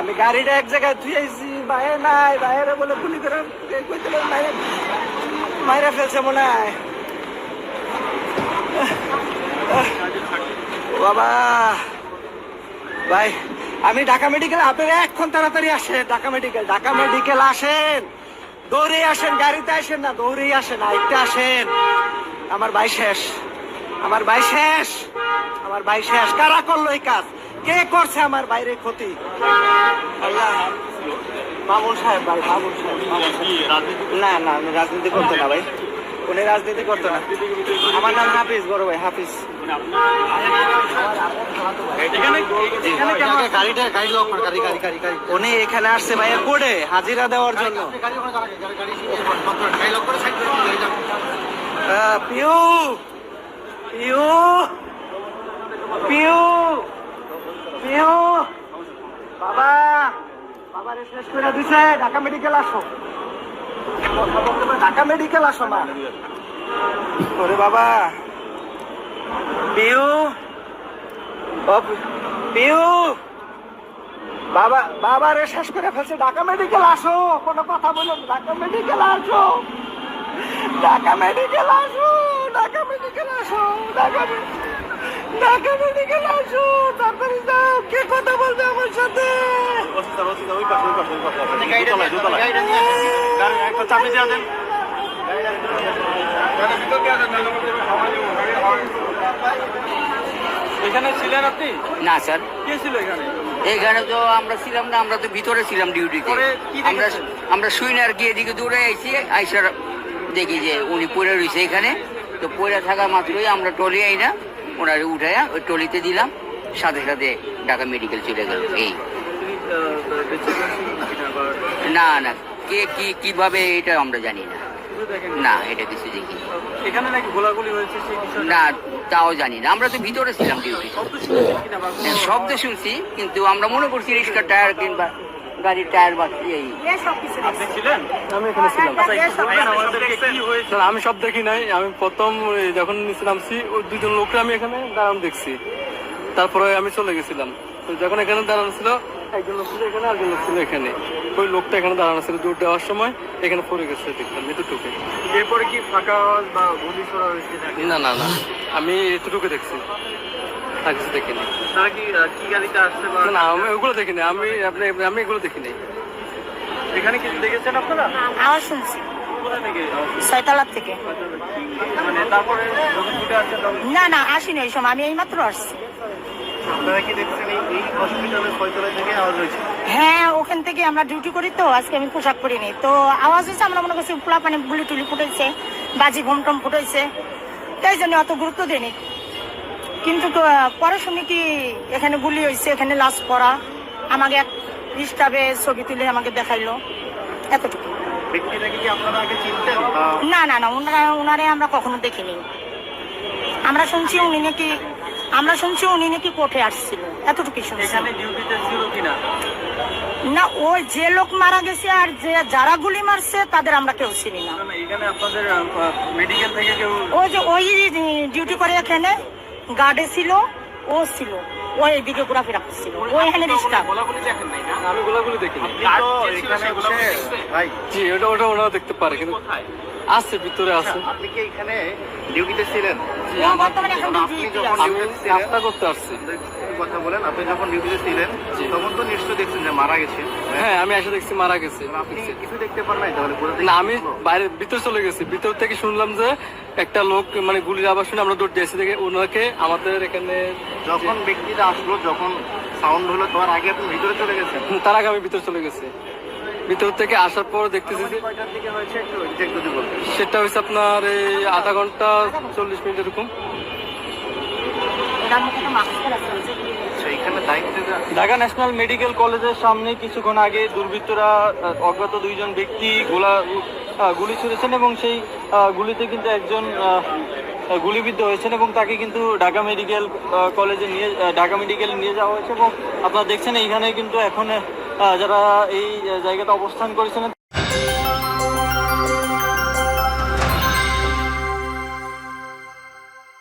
আমি গাড়িটা এক জায়গায় মাইরে ফেলছে ভাই, আমি ঢাকা মেডিকেল, আপনারা এখন তাড়াতাড়ি আসেন, ঢাকা মেডিকেল ঢাকা মেডিকেল আসেন। দৌড়ে আসেন, গাড়িতে আসেন না, দৌড়েই আসেন আইতে আসেন। আমার ভাই শেষ, আমার ভাই শেষ, আমার ভাই শেষ। কারা করল এই কাজ? কে করছে আমার বাইরে ক্ষতি? মামুন সাহেব ভাই মামুন সাহেব না না আমি রাজনীতি করতো না ভাই। উনি রাজনীতি করতো না। আমার নাম হাফিজ বড় ভাই হাফিজ। উনি এখানে আসছে ভাইয়া কোডে হাজিরা দেওয়ার জন্য। গাড়ি ওখানে দাঁড়া, গাড়ি গাড়ি গাড়ি লক করে সাইড করে গাড়ি যাও আহ, পিউ পিউ পিউ পিউ বাবা বাবারে শেষ করে ঢাকা মেডিকেল আসো। ঢাকা মেডিকেল আসো বাবা। বাবা বাবারে শেষ করে ফেলছে ঢাকা মেডিকেল আসো। কোনো কথা বলো না, ঢাকা মেডিকেল আসো। ঢাকা মেডিকেল আসো ঢাকা মেডিকেল আসো ঢাকা মে- ঢাকা মেডিকেল আসো তাড়াতাড়ি যাও। কে কথা বলবে আমার সাথে? এখানে ছিলেন আপনি? না স্যার। কে ছিল এখানে? এখানে তো আমরা ছিলাম না আমরা তো ভিতরে ছিলাম ডিউটিতে। পরে আমরা আমরা শুই না আর কি এদিকে দৌড়ে আইছি আইসার দেখি যে উনি পড়ে রয়েছে এখানে। তো পড়ে থাকা মাত্রই আমরা টলি আই না ওনারে উঠাইয়া ওই টলিতে দিলাম। সাথে সাথে ঢাকা মেডিকেল চলে গেল। এই। না না। কে কি কীভাবে এটা আমরা জানি না। না এটা কিছু দেখি এখানে নাকি গোলাগুলি হয়েছে না তাও জানি না। আমরা তো ভিতরে ছিলাম ডিউটি শব্দ শুনছি কিন্তু আমরা মনে করছি রিক্সার টায়ার কিংবা গাড়ির টায়ার বা এই। আপনি ছিলেন? আমি এখানে ছিলাম। আচ্ছা হয়েছে? স্যার আমি সব দেখি নাই। আমি প্রথম যখন নিচে নামছি ওই দুজন লোকরা আমি এখানে দাঁড়ানো দেখছি। তারপরে আমি চলে গেছিলাম। তো যখন এখানে দাঁড়ানো ছিল একজন লোক ছিল এখানে একজন লোক ছিল এখানে। ওই লোকটা এখানে দাঁড়ানো ছিল দূর দেওয়ার সময় এখানে পড়ে গেছে দেখলাম এতটুকু এরপরে কি ফাঁকা বা গুলি ছোড়া হয়েছে না না না আমি এতটুকু দেখছি। কিছু দেখিনি। তারা কি কি গাড়িতে আসছে বা না, আমি ওগুলো দেখিনি। আমি আপনি আমি এগুলো দেখিনি। এখানে কিছু দেখেছেন আপনারা? আওয়াজ শুনছি। থেকে? ছয়তলার থেকে। মানে না না আসিনি ওই সময়। আমি এইমাত্র আসছি। আপনারা এই এই হসপিটালের ছয়তলা থেকে আওয়াজ হয়েছে? হ্যাঁ ওখান থেকে আমরা ডিউটি করি তো আজকে আমি পোশাক পরিনি। তো আওয়াজ হচ্ছে আমরা মনে করছি পোলা পানি গুলি টুলি ফুটেছে বাজি ঘুম টম ফুটেছে তাই জন্য অত গুরুত্ব দিইনি কিন্তু পরে শুনি কি এখানে গুলি হয়েছে এখানে লাশ পড়া। আমাকে এক স্টাফে ছবি তুলে আমাকে দেখাইলো। এতটুকু। না না না ওনারা ওনারে আমরা কখনো দেখিনি। আমরা শুনছি উনি নাকি আমরা শুনছি উনি নাকি কোর্টে আসছিল। এতটুকু শুনছি। না ওই যে লোক মারা গেছে আর যে যারা গুলি মারছে তাদের আমরা কেউ চিনি না। ওই যে ওই ডিউটি করে এখানে। গার্ডে ছিল ও ছিল। ওই এদিকে ঘোরাফেরা করছিল। ওই এখানে ডিস্টার্ব আমি গোলাগুলি দেখিনি। এখানে বসে ভাই। জি ওটা ওটা ওনারা দেখতে পারে কিন্তু আছে ভিতরে আছে। আপনি কি এখানে ডিউটিতে ছিলেন? ও বর্তমানে এখন আপনি আমি ডিউটিতে ছিলেন নাস্তা করতে আসছি। কথা বলেন আপনি যখন ডিউটিতে ছিলেন তখন তো নিশ্চয় দেখছেন যে মারা গেছে হ্যাঁ? আমি এসে দেখছি মারা গেছে আপনি কিছু দেখতে নাই তাহলে? না আমি বাইরে ভিতর চলে গেছি। ভিতর থেকে শুনলাম যে একটা লোক মানে গুলির আবার শুনে আমরা দৌড় দিয়েছি দেখে ওনাকে আমাদের এখানে যখন ব্যক্তিটা আসলো যখন সাউন্ড হলো তোমার আগে আপনি ভিতরে চলে গেছেন? হুম, তার আগে আমি ভিতরে চলে গেছি। ভিতর থেকে আসার পর দেখতেছি যে কয়টার দিকে হয়েছে একটু এক্সাক্ট যদি বলতেন সেটা হয়েছে আপনার এই আধা ঘণ্টা চল্লিশ মিনিট এরকম। আচ্ছা ঢাকা ন্যাশনাল মেডিকেল কলেজের সামনে কিছুক্ষণ আগে দুর্বৃত্তরা অজ্ঞাত দুইজন ব্যক্তি গোলা গুলি ছুড়েছেন এবং সেই গুলিতে কিন্তু একজন গুলিবিদ্ধ হয়েছেন এবং তাকে কিন্তু ঢাকা মেডিকেল কলেজে নিয়ে ঢাকা মেডিকেল নিয়ে যাওয়া হয়েছে এবং আপনারা দেখছেন এইখানে কিন্তু এখন যারা এই জায়গাতে অবস্থান করেছিলেন